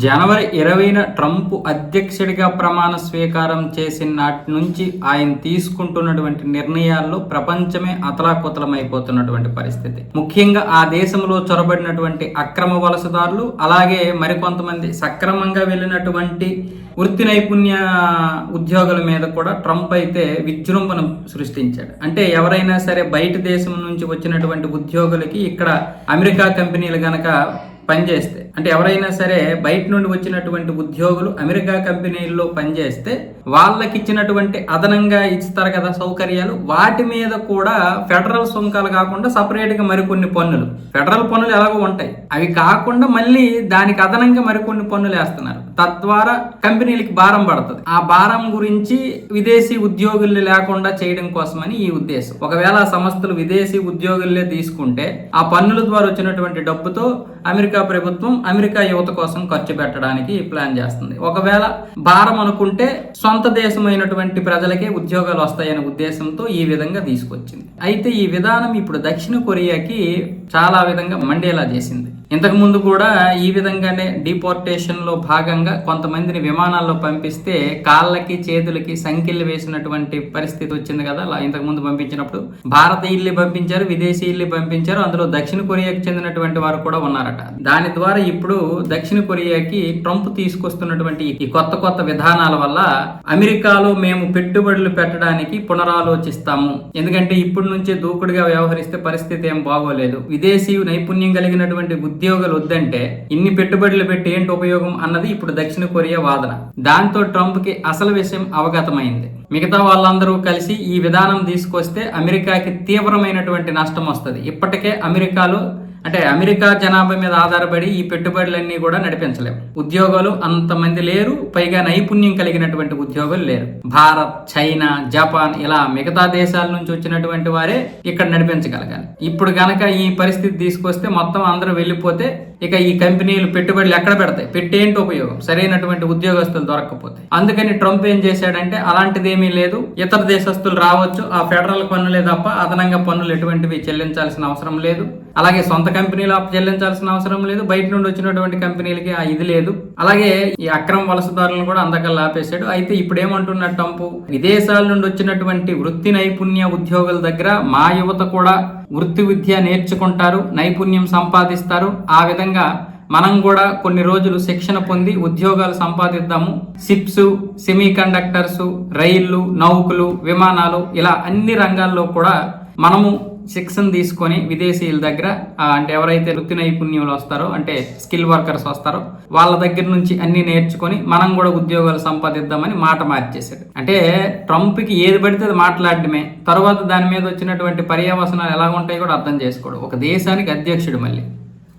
జనవరి ఇరవైన ట్రంప్ అధ్యక్షుడిగా ప్రమాణ స్వీకారం చేసిన నాటి నుంచి ఆయన తీసుకుంటున్నటువంటి నిర్ణయాల్లో ప్రపంచమే అతలాకుతలమైపోతున్నటువంటి పరిస్థితి. ముఖ్యంగా ఆ దేశంలో చొరబడినటువంటి అక్రమ వలసదారులు అలాగే మరికొంతమంది సక్రమంగా వెళ్ళినటువంటి వృత్తి నైపుణ్య ఉద్యోగుల మీద కూడా ట్రంప్ అయితే విజృంభణ సృష్టించాడు. అంటే ఎవరైనా సరే బయట దేశం నుంచి వచ్చినటువంటి ఉద్యోగులకి ఇక్కడ అమెరికా కంపెనీలు గనక పనిచేస్తే అంటే ఎవరైనా సరే బయట నుండి వచ్చినటువంటి ఉద్యోగులు అమెరికా కంపెనీల్లో పనిచేస్తే వాళ్ళకి ఇచ్చినటువంటి అదనంగా ఇస్తారు కదా సౌకర్యాలు వాటి మీద కూడా ఫెడరల్ సుంకాలు కాకుండా సపరేట్గా మరికొన్ని పన్నులు. ఫెడరల్ పన్నులు ఎలాగో ఉంటాయి. అవి కాకుండా మళ్ళీ దానికి అదనంగా మరికొన్ని పన్నులు వేస్తున్నారు. తద్వారా కంపెనీలకి భారం పడుతుంది. ఆ భారం గురించి విదేశీ ఉద్యోగులు లేకుండా చేయడం కోసమని ఈ ఉద్దేశం. ఒకవేళ ఆ సంస్థలు విదేశీ ఉద్యోగులే తీసుకుంటే ఆ పన్నుల ద్వారా వచ్చినటువంటి డబ్బుతో అమెరికా ప్రభుత్వం అమెరికా యువత కోసం ఖర్చు పెట్టడానికి ప్లాన్ చేస్తుంది. ఒకవేళ భారం అనుకుంటే సొంత దేశమైనటువంటి ప్రజలకే ఉద్యోగాలు వస్తాయనే ఉద్దేశంతో ఈ విధంగా తీసుకొచ్చింది. అయితే ఈ విధానం ఇప్పుడు దక్షిణ కొరియాకి చాలా విధంగా మండేలా చేసింది. ఇంతకు ముందు కూడా ఈ విధంగానే డిపోర్టేషన్లో భాగంగా కొంతమందిని విమానాల్లో పంపిస్తే కాళ్ళకి చేతులకి సంఖ్యలు వేసినటువంటి పరిస్థితి వచ్చింది కదా అలా ఇంతకు ముందు పంపించినప్పుడు. భారతీయుల్ని పంపించారు విదేశీయుల్ని పంపించారు అందులో దక్షిణ కొరియాకి చెందినటువంటి వారు కూడా ఉన్నారు. అనమాట దాని ద్వారా ఇప్పుడు దక్షిణ కొరియాకి ట్రంప్ తీసుకొస్తున్నటువంటి ఈ కొత్త కొత్త విధానాల వల్ల అమెరికాలో మేము పెట్టుబడులు పెట్టడానికి పునరాలోచిస్తాము. ఎందుకంటే ఇప్పటి నుంచే దూకుడుగా వ్యవహరిస్తే పరిస్థితి ఏం బాగోలేదు. విదేశీ నైపుణ్యం కలిగినటువంటి ఉద్యోగాలు వద్దంటే ఇన్ని పెట్టుబడులు పెట్టి ఏంటి ఉపయోగం అన్నది ఇప్పుడు దక్షిణ కొరియా వాదన. దాంతో ట్రంప్కి అసలు విషయం అవగతమైంది. మిగతా వాళ్ళందరూ కలిసి ఈ విధానం తీసుకొస్తే అమెరికాకి తీవ్రమైనటువంటి నష్టం వస్తుంది. ఇప్పటికే అమెరికాలో అంటే అమెరికా జనాభా మీద ఆధారపడి ఈ పెట్టుబడులన్నీ కూడా నడిపించలేము ఉద్యోగాలు అంతమంది లేరు పైగా నైపుణ్యం కలిగినటువంటి ఉద్యోగులు లేరు. భారత్ చైనా జపాన్ ఇలా మిగతా దేశాల నుంచి వచ్చినటువంటి వారే ఇక్కడ నడిపించగలగాలి. ఇప్పుడు కనుక ఈ పరిస్థితి తీసుకొస్తే మొత్తం అందరూ వెళ్ళిపోతే ఇక ఈ కంపెనీలు పెట్టుబడులు ఎక్కడ పెడతాయి? పెట్టేంటి ఉపయోగం? సరైనటువంటి ఉద్యోగస్తులు దొరకకపోతే. అందుకని ట్రంప్ ఏం చేశాడంటే అలాంటిది ఏమీ లేదు. ఇతర దేశస్తులు రావచ్చు. ఆ ఫెడరల్ పన్నులే తప్ప అదనంగా పన్నులు ఎటువంటివి చెల్లించాల్సిన అవసరం లేదు. అలాగే సొంత కంపెనీలు చెల్లించాల్సిన అవసరం లేదు. బయట నుండి వచ్చినటువంటి కంపెనీలకి ఆ ఇది లేదు. అలాగే ఈ అక్రమ వలసదారులను కూడా అందకల్లా ఆపేశాడు. అయితే ఇప్పుడు ఏమంటున్నాడు ట్రంప్ విదేశాల నుండి వచ్చినటువంటి వృత్తి నైపుణ్య ఉద్యోగుల దగ్గర మా యువత కూడా వృత్తి విద్య నేర్చుకుంటారు నైపుణ్యం సంపాదిస్తారు. ఆ విధంగా మనం కూడా కొన్ని రోజులు శిక్షణ పొంది ఉద్యోగాలు సంపాదిద్దాము. సిప్స్ సెమీ కండక్టర్స్ రైళ్ళు నౌకలు విమానాలు ఇలా అన్ని రంగాల్లో కూడా మనము శిక్షణ తీసుకొని విదేశీయుల దగ్గర అంటే ఎవరైతే వృత్తి నైపుణ్యులు వస్తారో అంటే స్కిల్ వర్కర్స్ వస్తారో వాళ్ళ దగ్గర నుంచి అన్ని నేర్చుకొని మనం కూడా ఉద్యోగాలు సంపాదిద్దామని మాట మార్చేశాడు. అంటే ట్రంప్కి ఏది పడితే అది మాట్లాడడమే. తర్వాత దాని మీద వచ్చినటువంటి పర్యవసనాలు ఎలా ఉంటాయో కూడా అర్థం చేసుకోడు. ఒక దేశానికి అధ్యక్షుడు మళ్ళీ.